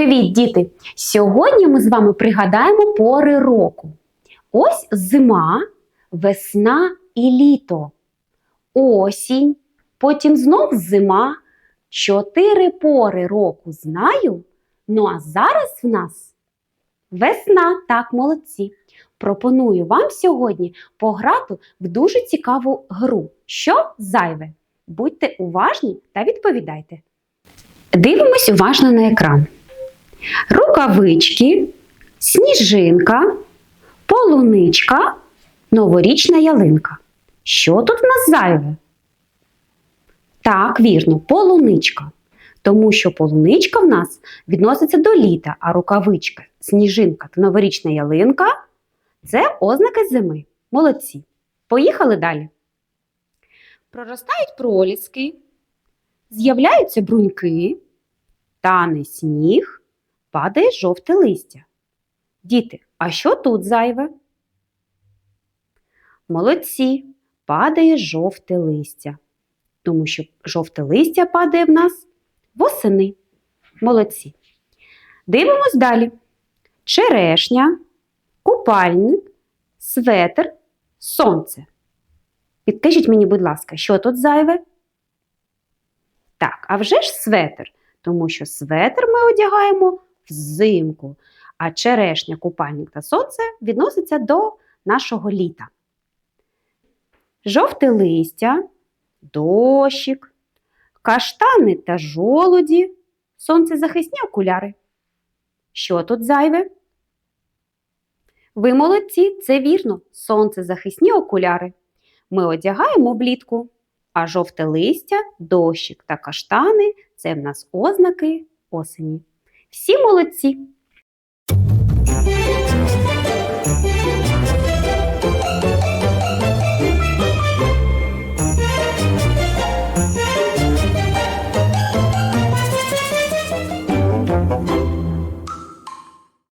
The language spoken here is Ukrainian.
Привіт, діти! Сьогодні ми з вами пригадаємо пори року. Ось зима, весна і літо, осінь, потім знов зима. Чотири пори року знаю. Ну а зараз в нас весна, так, молодці. Пропоную вам сьогодні пограти в дуже цікаву гру. Що зайве? Будьте уважні та відповідайте. Дивимось уважно на екран. Рукавички, сніжинка, полуничка, новорічна ялинка. Що тут в нас зайве? Так, вірно, полуничка. Тому що полуничка в нас відноситься до літа, а рукавичка, сніжинка та новорічна ялинка це ознаки зими. Молодці. Поїхали далі. Проростають проліски, з'являються бруньки, тане сніг, падає жовте листя. Діти, а що тут зайве? Молодці, падає жовте листя. Тому що жовте листя падає в нас восени. Молодці. Дивимось далі. Черешня, купальник, светр, сонце. Підкажіть мені, будь ласка, що тут зайве? Так, а вже ж светр, тому що светр ми одягаємо взимку, а черешня, купальник та сонце відносяться до нашого літа. Жовте листя, дощик, каштани та жолуді, сонцезахисні окуляри. Що тут зайве? Ви молодці, це вірно, сонцезахисні окуляри. Ми одягаємо влітку, а жовте листя, дощик та каштани це в нас ознаки осені. Всі молодці!